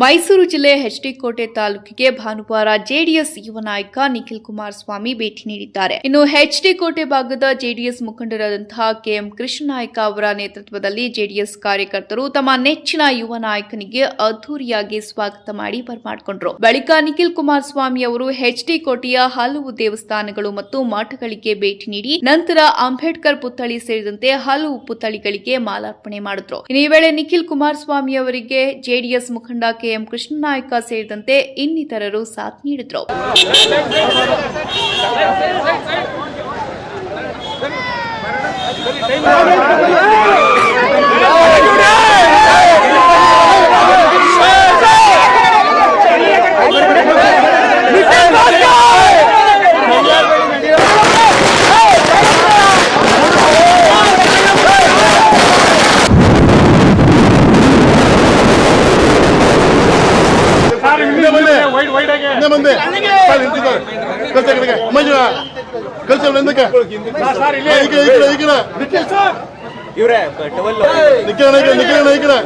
ಮೈಸೂರು ಜಿಲ್ಲೆ ಕೋಟೆ ತಾಲೂಕಿಗೆ ಭಾನುವಾರ ಜೆಡಿಎಸ್ ಯುವ ನಾಯಕ ನಿಖಿಲ್ ಕುಮಾರಸ್ವಾಮಿ ಭೇಟಿ ನೀಡಿದ್ದಾರೆ. ಇನ್ನು ಕೋಟೆ ಭಾಗದ ಜೆಡಿಎಸ್ ಮುಖಂಡರಾದಂತಹ ಕೆಎಂ ಕೃಷ್ಣನಾಯ್ಕ ಅವರ ನೇತೃತ್ವದಲ್ಲಿ ಜೆಡಿಎಸ್ ಕಾರ್ಯಕರ್ತರು ತಮ್ಮ ನೆಚ್ಚಿನ ಯುವ ನಾಯಕನಿಗೆ ಅದ್ದೂರಿಯಾಗಿ ಸ್ವಾಗತ ಮಾಡಿ ಬರಮಾಡಿಕೊಂಡರು. ಬಳಿಕ ನಿಖಿಲ್ ಕುಮಾರಸ್ವಾಮಿ ಅವರು ಕೋಟೆಯ ಹಲವು ದೇವಸ್ಥಾನಗಳು ಮತ್ತು ಮಠಗಳಿಗೆ ಭೇಟಿ ನೀಡಿ ನಂತರ ಅಂಬೇಡ್ಕರ್ ಪುತ್ಥಳಿ ಸೇರಿದಂತೆ ಹಲವು ಪುತ್ಥಳಿಗಳಿಗೆ ಮಾಲಾರ್ಪಣೆ ಮಾಡಿದ್ರು. ಈ ವೇಳೆ ನಿಖಿಲ್ ಕುಮಾರಸ್ವಾಮಿ ಅವರಿಗೆ ಜೆಡಿಎಸ್ ಮುಖಂಡ ಕೆಎಂ ಕೃಷ್ಣನಾಯ್ಕ ಸೇರಿದಂತೆ ಇನ್ನಿತರರು ಸಾಥ್ ನೀಡಿದ್ರು ಹಿಂದೆ ಬಂದೆ ಸರ್ ನಿಂತಿದ್ದಾರೆ ಕಲ್ಸ ಕಡೆಗೆ ಮಂಜು ಕೆಲಸ ಹಿಂದಕ್ಕೆ ಈ ಕಡೆ ಈ ಕಡೆ ಈ ಕಡೆ ಇವ್ರೆ ಟವಲ್ ನಿಖಿಲಣ್ಣ ಈ ಕಡೆ ನಿಖಿಲಣ್ಣ ಈ ಕಡೆ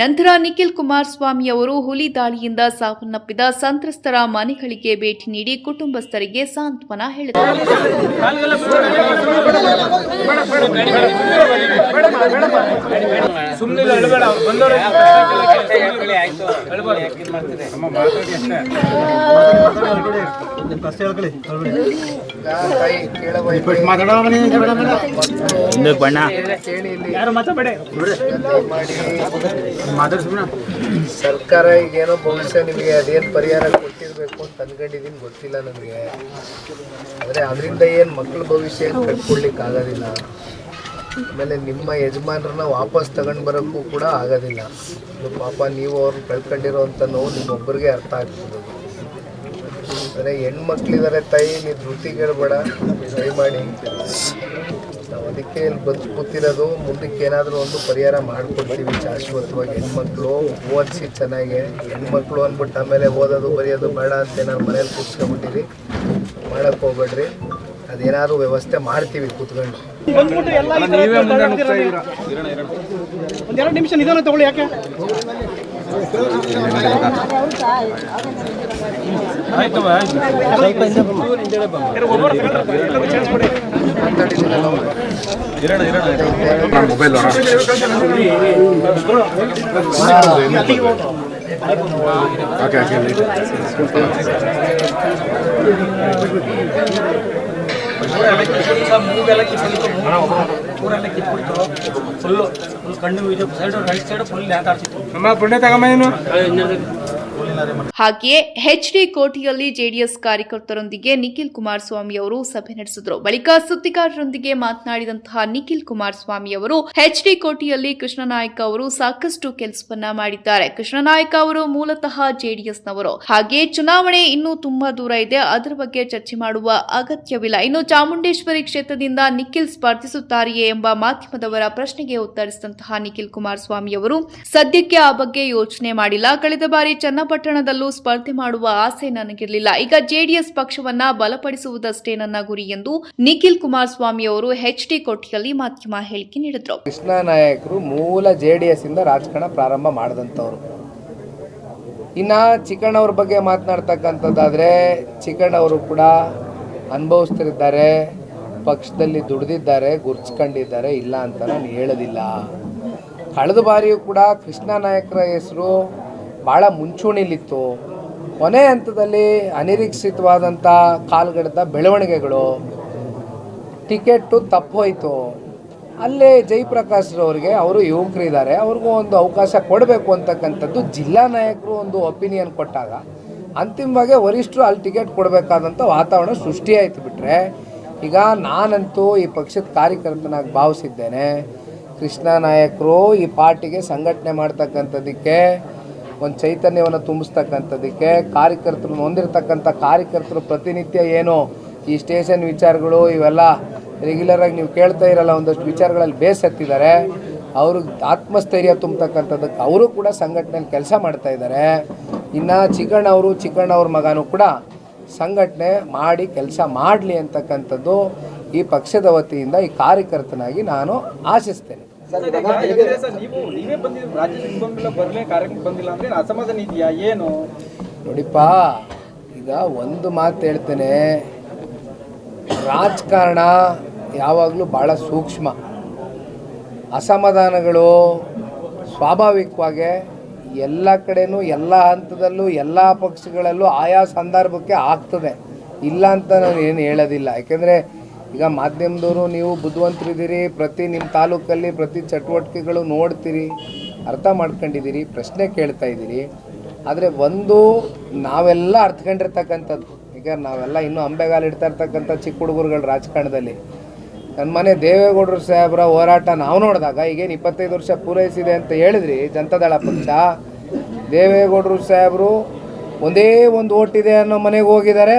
ನಂತರ ನಿಖಿಲ್ ಕುಮಾರಸ್ವಾಮಿ ಅವರು ಹುಲಿ ದಾಳಿಯಿಂದ ಸಾವನ್ನಪ್ಪಿದ ಸಂತ್ರಸ್ತರ ಮನೆಗಳಿಗೆ ಭೇಟಿ ನೀಡಿ ಕುಟುಂಬಸ್ಥರಿಗೆ ಸಾಂತ್ವನ ಹೇಳಿದರು. ಸುಮ್ಮನೆ ಅಳಬೇಡ ಅವ್ರು ಬಂದವ್ರು. ಬಣ್ಣ ಸರ್ಕಾರ ಈಗೇನೋ ಭವಿಷ್ಯ ನಿಮಗೆ ಅದೇನು ಪರಿಹಾರ ಕೊಟ್ಟಿರಬೇಕು ಅಂತ ಅನ್ಕೊಂಡಿದ್ದೀನಿ ಗೊತ್ತಿಲ್ಲ ನಮಗೆ. ಆದರೆ ಅದರಿಂದ ಏನು ಮಕ್ಕಳ ಭವಿಷ್ಯ ಏನು ಕಟ್ಕೊಡ್ಲಿಕ್ಕೆ ಆಗೋದಿಲ್ಲ. ಆಮೇಲೆ ನಿಮ್ಮ ಯಜಮಾನ್ರನ್ನ ವಾಪಸ್ ತಗೊಂಡು ಬರೋಕ್ಕೂ ಕೂಡ ಆಗೋದಿಲ್ಲ. ಪಾಪ ನೀವು ಅವ್ರನ್ನ ಕಳ್ಕೊಂಡಿರೋಂಥ ನೋವು ನಿಮ್ಮೊಬ್ಬರಿಗೆ ಅರ್ಥ ಆಗ್ತದೆ. ಅಂದರೆ ಹೆಣ್ಮಕ್ಳಿದ್ದಾರೆ ತಾಯಿ ನೀವು ಟ್ರೈ ಮಾಡಿ ನಾವು ಅದಕ್ಕೆ ಇಲ್ಲಿ ಬಂದು ಕೂತಿರೋದು ಮುಂದಕ್ಕೆ ಏನಾದರೂ ಒಂದು ಪರಿಹಾರ ಮಾಡಿಕೊಡ್ತೀವಿ ಶಾಶ್ವತವಾಗಿ. ಹೆಣ್ಮಕ್ಳು ಓದಿಸಿ ಚೆನ್ನಾಗಿ ಹೆಣ್ಮಕ್ಳು ಅಂದ್ಬಿಟ್ಟು ಆಮೇಲೆ ಓದೋದು ಬರೆಯೋದು ಬೇಡ ಅಂತ ಏನಾದ್ರು ಮನೇಲಿ ಕೂತ್ಕೊಂಡ್ಬಿಟ್ಟಿರಿ ಮಾಡಕ್ಕೆ ಹೋಗ್ಬೇಡ್ರಿ. ಅದೇನಾದ್ರು ವ್ಯವಸ್ಥೆ ಮಾಡ್ತೀವಿ ಕೂತ್ಕೊಂಡು. ನೀವೇ ಮುಂದೆ ನುಗ್ತಾ ಇದ್ದೀರಾ ಒಂದೆರಡು ನಿಮಿಷ ನಿಧಾನ ತಗೊಳ್ಳಿ ಯಾಕೆ? ಮೊಬೈಲ್ ಓಕೆ ಕಿತ್ಕೊಂಡಿತ್ತು ಕಿತ್ಬಿಡ್ತು ಫುಲ್ಲು ಫುಲ್ ಕಣ್ಣು ಇದು ಸೈಡ್ ರೈಟ್ ಸೈಡ್ ಫುಲ್ ನೇತಾಡ್ತಿತ್ತು ಅಮ್ಮ ಪುಣ್ಯ ತಗೊಂಬ ಹಾಗೆಯೇ ಡಿ ಕೋಟೆಯಲ್ಲಿ ಜೆಡಿಎಸ್ ಕಾರ್ಯಕರ್ತರೊಂದಿಗೆ ನಿಖಿಲ್ ಕುಮಾರಸ್ವಾಮಿ ಅವರು ಸಭೆ ನಡೆಸಿದ್ರು. ಬಳಿಕ ಸುದ್ದಿಗಾರರೊಂದಿಗೆ ಮಾತನಾಡಿದಂತಹ ನಿಖಿಲ್ ಕುಮಾರಸ್ವಾಮಿ ಅವರು ಡಿ ಕೋಟೆಯಲ್ಲಿ ಕೃಷ್ಣನಾಯಕ ಅವರು ಸಾಕಷ್ಟು ಕೆಲಸವನ್ನ ಮಾಡಿದ್ದಾರೆ. ಕೃಷ್ಣನಾಯಕ ಅವರು ಮೂಲತಃ ಜೆಡಿಎಸ್ನವರು. ಹಾಗೆ ಚುನಾವಣೆ ಇನ್ನೂ ತುಂಬಾ ದೂರ ಇದೆ. ಅದರ ಬಗ್ಗೆ ಚರ್ಚೆ ಮಾಡುವ ಅಗತ್ಯವಿಲ್ಲ. ಇನ್ನು ಚಾಮುಂಡೇಶ್ವರಿ ಕ್ಷೇತ್ರದಿಂದ ನಿಖಿಲ್ ಸ್ಪರ್ಧಿಸುತ್ತಾರೆಯೇ ಎಂಬ ಮಾಧ್ಯಮದವರ ಪ್ರಶ್ನೆಗೆ ಉತ್ತರಿಸಿದಂತಹ ನಿಖಿಲ್ ಕುಮಾರಸ್ವಾಮಿ ಅವರು, ಸದ್ಯಕ್ಕೆ ಆ ಬಗ್ಗೆ ಯೋಚನೆ ಮಾಡಿಲ್ಲ. ಕಳೆದ ಬಾರಿ ಚನ್ನಪಟ್ಟಣ ಚನ್ನಪಟ್ಟಣದಲ್ಲೂ ಸ್ಪರ್ಧೆ ಮಾಡುವ ಆಸೆ ನನಗಿರಲಿಲ್ಲ. ಈಗ ಜೆಡಿಎಸ್ ಪಕ್ಷವನ್ನ ಬಲಪಡಿಸುವುದಷ್ಟೇ ನನ್ನ ಗುರಿ ಎಂದು ನಿಖಿಲ್ ಕುಮಾರಸ್ವಾಮಿ ಅವರು ಎಚ್ಡಿ ಕೊಟ್ಟಿಯಲ್ಲಿ ಮಾಧ್ಯಮ ಹೇಳಿಕೆ ನೀಡಿದರು. ಕೃಷ್ಣ ನಾಯಕರು ಮೂಲ ಜೆಡಿಎಸ್ ಡಿ ಎಸ್ ಇಂದ ರಾಜಕಾರಣ ಪ್ರಾರಂಭ ಮಾಡಿದಂಥವ್ರು. ಇನ್ನು ಚಿಕ್ಕಣ್ಣವ್ರ ಬಗ್ಗೆ ಮಾತನಾಡ್ತಕ್ಕಂಥದ್ದಾದರೆ ಚಿಕ್ಕಣ್ಣವರು ಕೂಡ ಅನುಭವಿಸ್ತಿದ್ದಾರೆ ಪಕ್ಷದಲ್ಲಿ ದುಡಿದಿದ್ದಾರೆ, ಗುರ್ಚ್ಕೊಂಡಿದ್ದಾರೆ, ಇಲ್ಲ ಅಂತ ನಾನು ಹೇಳೋದಿಲ್ಲ. ಕಳೆದ ಬಾರಿಯೂ ಕೂಡ ಕೃಷ್ಣ ನಾಯಕರ ಹೆಸರು ಭಾಳ ಮುಂಚೂಣಿಲಿತ್ತು ಕೊನೆ ಹಂತದಲ್ಲಿ ಅನಿರೀಕ್ಷಿತವಾದಂಥ ಕಾಲ್ಗಡದ ಬೆಳವಣಿಗೆಗಳು, ಟಿಕೆಟ್ಟು ತಪ್ಪೋಯ್ತು ಅಲ್ಲೇ ಜಯಪ್ರಕಾಶ್ರವ್ರಿಗೆ ಅವರು ಯುವಕರಿದ್ದಾರೆ ಅವ್ರಿಗೂ ಒಂದು ಅವಕಾಶ ಕೊಡಬೇಕು ಅಂತಕ್ಕಂಥದ್ದು ಜಿಲ್ಲಾ ನಾಯಕರು ಒಂದು ಒಪಿನಿಯನ್ ಕೊಟ್ಟಾಗ. ಅಂತಿಮವಾಗಿ ವರಿಷ್ಠರು ಅಲ್ಲಿ ಟಿಕೆಟ್ ಕೊಡಬೇಕಾದಂಥ ವಾತಾವರಣ ಸೃಷ್ಟಿಯಾಯಿತು ಬಿಟ್ಟರೆ ಈಗ ನಾನಂತೂ ಈ ಪಕ್ಷದ ಕಾರ್ಯಕರ್ತನಾಗಿ ಭಾವಿಸಿದ್ದೇನೆ. ಕೃಷ್ಣ ನಾಯಕರು ಈ ಪಾರ್ಟಿಗೆ ಸಂಘಟನೆ ಮಾಡ್ತಕ್ಕಂಥದ್ದಕ್ಕೆ ಒಂದು ಚೈತನ್ಯವನ್ನು ತುಂಬಿಸ್ತಕ್ಕಂಥದ್ದಕ್ಕೆ ಕಾರ್ಯಕರ್ತರು ಹೊಂದಿರತಕ್ಕಂಥ ಕಾರ್ಯಕರ್ತರು ಪ್ರತಿನಿತ್ಯ ಏನು ಈ ಸ್ಟೇಷನ್ ವಿಚಾರಗಳು ಇವೆಲ್ಲ ರೆಗ್ಯುಲರಾಗಿ ನೀವು ಕೇಳ್ತಾ ಇರಲ್ಲ, ಒಂದಷ್ಟು ವಿಚಾರಗಳಲ್ಲಿ ಬೇಸತ್ತಿದ್ದಾರೆ ಅವರು ಆತ್ಮಸ್ಥೈರ್ಯ ತುಂಬತಕ್ಕಂಥದ್ದಕ್ಕೆ ಅವರು ಕೂಡ ಸಂಘಟನೆಯಲ್ಲಿ ಕೆಲಸ ಮಾಡ್ತಾ ಇದ್ದಾರೆ. ಇನ್ನು ಚಿಕ್ಕಣ್ಣ ಅವರು ಚಿಕ್ಕಣ್ಣ ಅವ್ರ ಮಗನೂ ಕೂಡ ಸಂಘಟನೆ ಮಾಡಿ ಕೆಲಸ ಮಾಡಲಿ ಅಂತಕ್ಕಂಥದ್ದು ಈ ಪಕ್ಷದ ವತಿಯಿಂದ ಈ ಕಾರ್ಯಕರ್ತನಾಗಿ ನಾನು ಆಶಿಸ್ತೇನೆ. ನೀವು ನೀವೇ ರಾಜ್ಯ ಬರಲೇ ಕಾರ್ಯಕ್ರಮಕ್ಕೆ ಬಂದಿಲ್ಲ ಅಂದ್ರೆ ಅಸಮಾಧಾನ ಇದೆಯಾ? ಏನು? ನೋಡಿಪ್ಪ ಈಗ ಒಂದು ಮಾತು ಹೇಳ್ತೇನೆ. ರಾಜಕಾರಣ ಯಾವಾಗಲೂ ಭಾಳ ಸೂಕ್ಷ್ಮ. ಅಸಮಾಧಾನಗಳು ಸ್ವಾಭಾವಿಕವಾಗಿ ಎಲ್ಲ ಕಡೆನೂ ಎಲ್ಲ ಹಂತದಲ್ಲೂ ಎಲ್ಲ ಪಕ್ಷಗಳಲ್ಲೂ ಆಯಾ ಸಂದರ್ಭಕ್ಕೆ ಆಗ್ತದೆ. ಇಲ್ಲ ಅಂತ ನಾನು ಏನು ಹೇಳೋದಿಲ್ಲ. ಯಾಕೆಂದರೆ ಈಗ ಮಾಧ್ಯಮದವರು ನೀವು ಬುದ್ಧಿವಂತರಿದ್ದೀರಿ, ಪ್ರತಿ ನಿಮ್ಮ ತಾಲೂಕಲ್ಲಿ ಪ್ರತಿ ಚಟುವಟಿಕೆಗಳು ನೋಡ್ತೀರಿ, ಅರ್ಥ ಮಾಡ್ಕೊಂಡಿದ್ದೀರಿ, ಪ್ರಶ್ನೆ ಕೇಳ್ತಾ ಇದ್ದೀರಿ. ಆದರೆ ಒಂದು ನಾವೆಲ್ಲ ಅರ್ಥಕೊಂಡಿರ್ತಕ್ಕಂಥದ್ದು ಈಗ ನಾವೆಲ್ಲ ಇನ್ನೂ ಅಂಬೆಗಾಲು ಇಡ್ತಾ ಇರ್ತಕ್ಕಂಥ ಚಿಕ್ಕ ಹುಡುಗರುಗಳು ರಾಜಕಾರಣದಲ್ಲಿ. ನನ್ನ ಮನೆ ದೇವೇಗೌಡರು ಸಾಹೇಬ್ರ ಹೋರಾಟ ನಾವು ನೋಡಿದಾಗ ಈಗೇನು ಇಪ್ಪತ್ತೈದು ವರ್ಷ ಪೂರೈಸಿದೆ ಅಂತ ಹೇಳಿದ್ರಿ ಜನತಾದಳ ಪಕ್ಷ. ದೇವೇಗೌಡರು ಸಾಹೇಬರು ಒಂದೇ ಒಂದು ಓಟಿದೆ ಅನ್ನೋ ಮನೆಗೆ ಹೋಗಿದ್ದಾರೆ.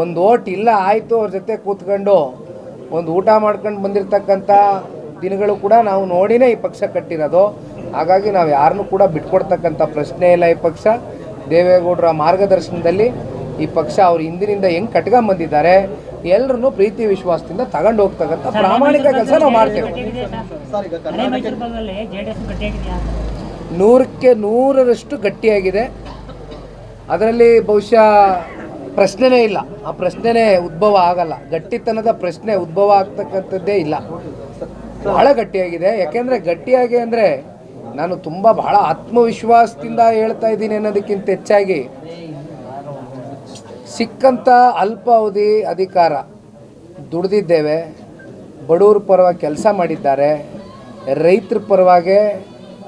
ಒಂದು ಓಟ್ ಇಲ್ಲ ಆಯಿತು ಅವ್ರ ಜೊತೆ ಕೂತ್ಕೊಂಡು. ಒಂದು ಊಟ ಮಾಡ್ಕೊಂಡು ಬಂದಿರತಕ್ಕಂಥ ದಿನಗಳು ಕೂಡ ನಾವು ನೋಡಿನೇ ಈ ಪಕ್ಷ ಕಟ್ಟಿರೋದು. ಹಾಗಾಗಿ ನಾವು ಯಾರನ್ನೂ ಕೂಡ ಬಿಟ್ಕೊಡ್ತಕ್ಕಂಥ ಪ್ರಶ್ನೆ ಇಲ್ಲ ಈ ಪಕ್ಷ. ದೇವೇಗೌಡರ ಮಾರ್ಗದರ್ಶನದಲ್ಲಿ ಈ ಪಕ್ಷ ಅವ್ರ ಹಿಂದಿನಿಂದ ಹೆಂಗೆ ಕಟ್ಕೊಂಬಂದಿದ್ದಾರೆ ಎಲ್ಲರನ್ನೂ ಪ್ರೀತಿ ವಿಶ್ವಾಸದಿಂದ ತಗೊಂಡು ಹೋಗ್ತಕ್ಕಂಥ ಪ್ರಾಮಾಣಿಕ ಕೆಲಸ ನಾವು ಮಾಡ್ತೇವೆ. ನೂರಕ್ಕೆ ನೂರರಷ್ಟು ಗಟ್ಟಿಯಾಗಿದೆ. ಅದರಲ್ಲಿ ಬಹುಶಃ ಪ್ರಶ್ನೆನೇ ಇಲ್ಲ. ಆ ಪ್ರಶ್ನೆನೇ ಉದ್ಭವ ಆಗಲ್ಲ. ಗಟ್ಟಿತನದ ಪ್ರಶ್ನೆ ಉದ್ಭವ ಆಗ್ತಕ್ಕಂಥದ್ದೇ ಇಲ್ಲ. ಬಹಳ ಗಟ್ಟಿಯಾಗಿದೆ. ಯಾಕೆಂದರೆ ಗಟ್ಟಿಯಾಗಿ ಅಂದರೆ ನಾನು ತುಂಬ ಬಹಳ ಆತ್ಮವಿಶ್ವಾಸದಿಂದ ಹೇಳ್ತಾ ಇದ್ದೀನಿ ಅನ್ನೋದಕ್ಕಿಂತ ಹೆಚ್ಚಾಗಿ ಸಿಕ್ಕಂಥ ಅಲ್ಪಾವಧಿ ಅಧಿಕಾರ ದುಡಿದಿದ್ದೇವೆ. ಬಡವ್ರ ಪರವಾಗಿ ಕೆಲಸ ಮಾಡಿದ್ದಾರೆ. ರೈತರ ಪರವಾಗಿ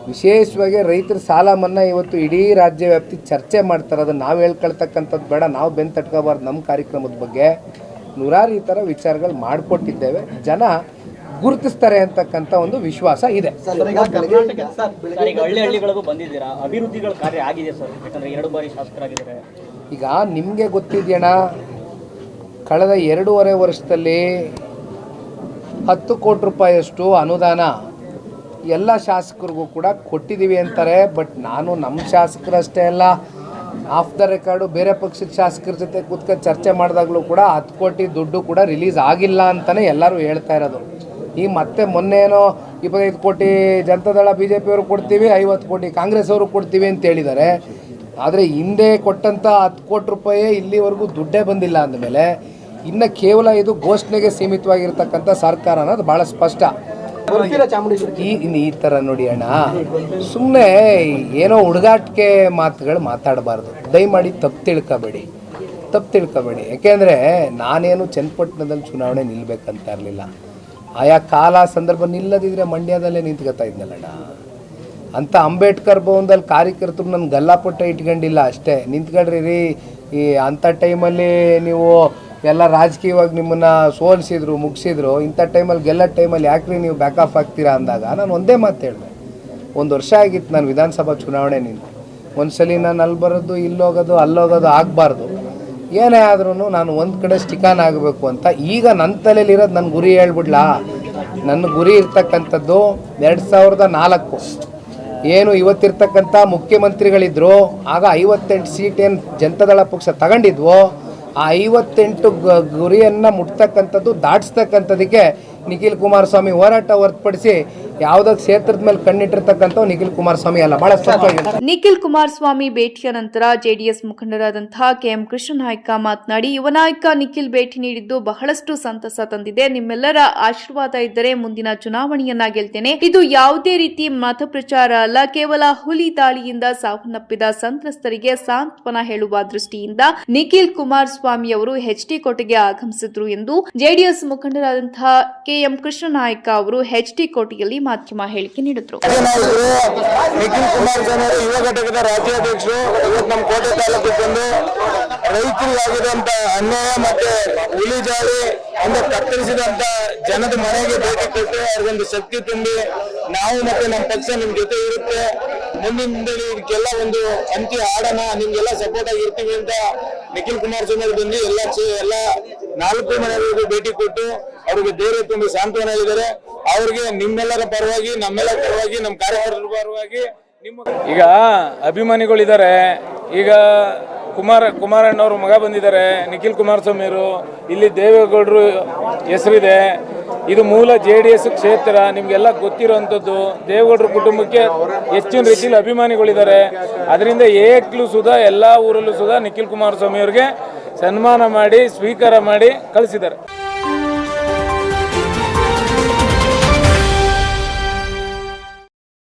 ವಿಶೇಷವಾಗಿ ರೈತರ ಸಾಲ ಮನ್ನಾ ಇವತ್ತು ಇಡೀ ರಾಜ್ಯ ವ್ಯಾಪ್ತಿ ಚರ್ಚೆ ಮಾಡ್ತಾರೆ. ಅದನ್ನು ನಾವು ಹೇಳ್ಕೊಳ್ತಕ್ಕಂಥದ್ದು ಬೇಡ. ನಾವು ಬೆನ್ನು ತಟ್ಕೋಬಾರ್ದು ನಮ್ಮ ಕಾರ್ಯಕ್ರಮದ ಬಗ್ಗೆ. ನೂರಾರು ಈ ಥರ ವಿಚಾರಗಳು ಮಾಡಿಕೊಟ್ಟಿದ್ದೇವೆ. ಜನ ಗುರುತಿಸ್ತಾರೆ ಅಂತಕ್ಕಂಥ ಒಂದು ವಿಶ್ವಾಸ ಇದೆ. ಸರ್ ಈಗ ಹಳ್ಳಿ ಹಳ್ಳಿಗಳಿಗೂ ಬಂದಿದ್ದೀರಾ? ಅಭಿವೃದ್ಧಿಗಳ ಕಾರ್ಯ ಆಗಿದೆ ಸರ್. ಯಾಕಂದ್ರೆ ಎರಡು ಬಾರಿ ಶಾಸಕರಾಗಿದ್ದಾರೆ. ಈಗ ನಿಮಗೆ ಗೊತ್ತಿದೆಯಣ್ಣ ಕಳೆದ ಎರಡೂವರೆ ವರ್ಷದಲ್ಲಿ ಹತ್ತು ಕೋಟಿ ರೂಪಾಯಿಯಷ್ಟು ಅನುದಾನ ಎಲ್ಲ ಶಾಸಕರಿಗೂ ಕೂಡ ಕೊಟ್ಟಿದ್ದೀವಿ ಅಂತಾರೆ ಬಟ್ ನಾನು ನಮ್ಮ ಶಾಸಕರಷ್ಟೇ ಅಲ್ಲ. ಆಫ್ ದ ರೆಕಾರ್ಡು ಬೇರೆ ಪಕ್ಷದ ಶಾಸಕರ ಜೊತೆ ಕೂತ್ಕೊಂಡು ಚರ್ಚೆ ಮಾಡಿದಾಗಲೂ ಕೂಡ ಹತ್ತು ಕೋಟಿ ದುಡ್ಡು ಕೂಡ ರಿಲೀಸ್ ಆಗಿಲ್ಲ ಅಂತಲೇ ಎಲ್ಲರೂ ಹೇಳ್ತಾ ಇರೋದು. ಈ ಮತ್ತೆ ಮೊನ್ನೆ ಏನೋ ಇಪ್ಪತ್ತೈದು ಕೋಟಿ ಜನತಾದಳ ಬಿ ಜೆ ಪಿಯವರು ಕೊಡ್ತೀವಿ, ಐವತ್ತು ಕೋಟಿ ಕಾಂಗ್ರೆಸ್ ಅವರು ಕೊಡ್ತೀವಿ ಅಂತ ಹೇಳಿದ್ದಾರೆ. ಆದರೆ ಹಿಂದೆ ಕೊಟ್ಟಂಥ ಹತ್ತು ಕೋಟಿ ರೂಪಾಯಿ ಇಲ್ಲಿವರೆಗೂ ದುಡ್ಡೇ ಬಂದಿಲ್ಲ ಅಂದಮೇಲೆ, ಇನ್ನು ಕೇವಲ ಇದು ಘೋಷಣೆಗೆ ಸೀಮಿತವಾಗಿರ್ತಕ್ಕಂಥ ಸರ್ಕಾರ ಅನ್ನೋದು ಭಾಳ ಸ್ಪಷ್ಟ. ಈ ಈ ಥರ ನೋಡಿ ಅಣ್ಣ ಸುಮ್ಮನೆ ಏನೋ ಹುಡುಗಾಟಿಕೆ ಮಾತುಗಳು ಮಾತಾಡಬಾರ್ದು. ದಯಮಾಡಿ ತಪ್ಪು ತಿಳ್ಕೊಬೇಡಿ. ತಪ್ಪು ತಿಳ್ಕೊಬೇಡಿ. ಯಾಕೆಂದರೆ ನಾನೇನು ಚನ್ನಪಟ್ಟಣದಲ್ಲಿ ಚುನಾವಣೆ ನಿಲ್ಲಬೇಕಂತ ಇರಲಿಲ್ಲ. ಆಯಾ ಕಾಲ ಸಂದರ್ಭ ನಿಲ್ಲದಿದ್ರೆ ಮಂಡ್ಯದಲ್ಲೇ ನಿಂತ್ಕೊತಾ ಇದ್ನಲ್ಲಣ್ಣ ಅಂತ ಅಂಬೇಡ್ಕರ್ ಭವನದಲ್ಲಿ ಕಾರ್ಯಕರ್ತರು ನನ್ನ ಗಲ್ಲಾಪಟ್ಟ ಇಟ್ಕೊಂಡಿಲ್ಲ ಅಷ್ಟೇ. ನಿಂತ್ಕೊಳ್ರಿ ರೀ ಈ ಅಂಥ ಟೈಮಲ್ಲಿ ನೀವು ಎಲ್ಲ ರಾಜಕೀಯವಾಗಿ ನಿಮ್ಮನ್ನು ಸೋಲಿಸಿದ್ರು, ಮುಗಿಸಿದ್ರು, ಇಂಥ ಟೈಮಲ್ಲಿ ಗೆಲ್ಲೋ ಟೈಮಲ್ಲಿ ಯಾಕ್ರಿ ನೀವು ಬ್ಯಾಕ್ ಆಫ್ ಆಗ್ತೀರಾ ಅಂದಾಗ, ನಾನು ಒಂದೇ ಮಾತು ಹೇಳಿದೆ. ಒಂದು ವರ್ಷ ಆಗಿತ್ತು ನಾನು ವಿಧಾನಸಭಾ ಚುನಾವಣೆ ನಿಂತು ಒಂದ್ಸಲಿ ನಾನು ಅಲ್ಲಿ ಬರೋದು ಇಲ್ಲೋಗೋದು ಅಲ್ಲೋಗೋದು ಆಗಬಾರ್ದು. ಏನೇ ಆದ್ರೂ ನಾನು ಒಂದು ಕಡೆ ಸ್ಟಿಕಾನ್ ಆಗಬೇಕು ಅಂತ ಈಗ ನನ್ನ ತಲೆಯಲ್ಲಿರೋದು ನನ್ನ ಗುರಿ ಹೇಳ್ಬಿಡ್ಲಾ? ನನ್ನ ಗುರಿ ಇರ್ತಕ್ಕಂಥದ್ದು ಎರಡು ಸಾವಿರದ ನಾಲ್ಕು. ಏನು ಇವತ್ತಿರ್ತಕ್ಕಂಥ ಮುಖ್ಯಮಂತ್ರಿಗಳಿದ್ರು, ಆಗ ಐವತ್ತೆಂಟು ಸೀಟ್ ಏನು ಜನತಾದಳ ಪಕ್ಷ ತಗೊಂಡಿದ್ವೋ? ಐವತ್ತೆಂಟು ಗುರಿಯನ್ನು ಮುಟ್ತಕ್ಕಂಥದ್ದು ದಾಟಿಸ್ತಕ್ಕಂಥದ್ದಕ್ಕೆ ನಿಖಿಲ್ ಕುಮಾರಸ್ವಾಮಿ ಹೋರಾಟ ಹೊರತುಪಡಿಸಿ ಯಾವುದೋ ಕ್ಷೇತ್ರದ ಮೇಲೆ ಕಣ್ಣಿಟ್ಟಿರ್ತಕ್ಕಂಥ ನಿಖಿಲ್ ಕುಮಾರಸ್ವಾಮಿ ಅಲ್ಲ. ಬಹಳ ಸ್ಪಷ್ಟವಾಗಿ. ನಿಖಿಲ್ ಕುಮಾರಸ್ವಾಮಿ ಭೇಟಿಯ ನಂತರ ಜೆಡಿಎಸ್ ಮುಖಂಡರಾದಂತಹ ಕೆಎಂ ಕೃಷ್ಣನಾಯ್ಕ ಮಾತನಾಡಿ ಯುವ ನಾಯಕ ನಿಖಿಲ್ ಭೇಟಿ ನೀಡಿದ್ದು ಬಹಳಷ್ಟು ಸಂತಸ ತಂದಿದೆ. ನಿಮ್ಮೆಲ್ಲರ ಆಶೀರ್ವಾದ ಇದ್ದರೆ ಮುಂದಿನ ಚುನಾವಣೆಯನ್ನ ಗೆಲ್ತೇನೆ. ಇದು ಯಾವುದೇ ರೀತಿ ಮತ ಪ್ರಚಾರ ಅಲ್ಲ. ಕೇವಲ ಹುಲಿ ದಾಳಿಯಿಂದ ಸಾವನ್ನಪ್ಪಿದ ಸಂತ್ರಸ್ತರಿಗೆ ಸಾಂತ್ವನ ಹೇಳುವ ದೃಷ್ಟಿಯಿಂದ ನಿಖಿಲ್ ಕುಮಾರಸ್ವಾಮಿ ಅವರು ಎಚ್ಡಿ ಕೋಟೆಗೆ ಆಗಮಿಸಿದ್ರು ಎಂದು ಜೆಡಿಎಸ್ ಮುಖಂಡರಾದಂತಹ ಕೆಎಂ ಕೃಷ್ಣನಾಯ್ಕ ಅವರು ಎಚ್ಡಿ ಕೋಟೆಯಲ್ಲಿ ಮಾಧ್ಯಮ ಹೇಳಿಕೆ ನೀಡಿದ್ರು. ನಿಖಿಲ್ ಕುಮಾರಸ್ವಾಮಿ ಅವರು ಯುವ ಘಟಕದ ರಾಜ್ಯಾಧ್ಯಕ್ಷರು ಇವತ್ತು ನಮ್ಮ ಕೋಟೆ ತಾಲೂಕಿಗೆ ಬಂದು ರೈತರಿಗಾಗಿರುವಂತ ಅನ್ಯಾಯ ಮತ್ತೆ ಹುಲಿ ಜಾಳಿ ಅಂದ್ರೆ ಕತ್ತರಿಸಿದಂತ ಜನದ ಮನೆಗೆ ಭೇಟಿ ಕೊಟ್ಟು ಅವ್ರಿಗೊಂದು ಶಕ್ತಿ ತುಂಬಿ ನಾವು ಮತ್ತೆ ನಮ್ಮ ಪಕ್ಷ ನಿಮ್ ಜೊತೆ ಇರುತ್ತೆ. ಮುಂದಿನ ದಿನದಲ್ಲಿ ಇದಕ್ಕೆಲ್ಲ ಒಂದು ಅಂತ್ಯ ಆಡೋಣ ನಿಮ್ಗೆಲ್ಲ ಸಪೋರ್ಟ್ ಆಗಿ ಇರ್ತೀವಿ ಅಂತ ನಿಖಿಲ್ ಅವರು ಬಂದು ಎಲ್ಲ ಎಲ್ಲ ನಾಲ್ಕು ಮನೆಗಳಿಗೂ ಭೇಟಿ ಕೊಟ್ಟು ಅವ್ರಿಗೆ ಧೈರ್ಯ ತುಂಬಿ ಸಾಂತ್ವನ ಹೇಳಿದ್ದಾರೆ ಅವ್ರಿಗೆ ನಿಮ್ಮೆಲ್ಲರ ಪರವಾಗಿ ನಮ್ಮೆಲ್ಲರ ಪರವಾಗಿ ನಮ್ಮ ಕಾರ್ಯಕರ್ತರ ಪರವಾಗಿ ನಿಮ್ಮ ಈಗ ಅಭಿಮಾನಿಗಳಿದ್ದಾರೆ. ಈಗ ಕುಮಾರ, ಕುಮಾರಣ್ಣವ್ರ ಮಗ ಬಂದಿದ್ದಾರೆ. ನಿಖಿಲ್ ಕುಮಾರಸ್ವಾಮಿ ಅವರು ಇಲ್ಲಿ ದೇವೇಗೌಡರು ಹೆಸರಿದೆ. ಇದು ಮೂಲ ಜೆ ಡಿ ಎಸ್ ಕ್ಷೇತ್ರ, ನಿಮಗೆಲ್ಲ ಗೊತ್ತಿರೋವಂಥದ್ದು. ದೇವೇಗೌಡರ ಕುಟುಂಬಕ್ಕೆ ಹೆಚ್ಚಿನ ರೀತಿಯಲ್ಲಿ ಅಭಿಮಾನಿಗಳಿದ್ದಾರೆ. ಅದರಿಂದ ಏಕ್ಲೂ ಸುಧಾ, ಎಲ್ಲ ಊರಲ್ಲೂ ಸುಧಾ ನಿಖಿಲ್ ಕುಮಾರಸ್ವಾಮಿ ಅವ್ರಿಗೆ ಸನ್ಮಾನ ಮಾಡಿ, ಸ್ವೀಕಾರ ಮಾಡಿ ಕಳಿಸಿದ್ದಾರೆ.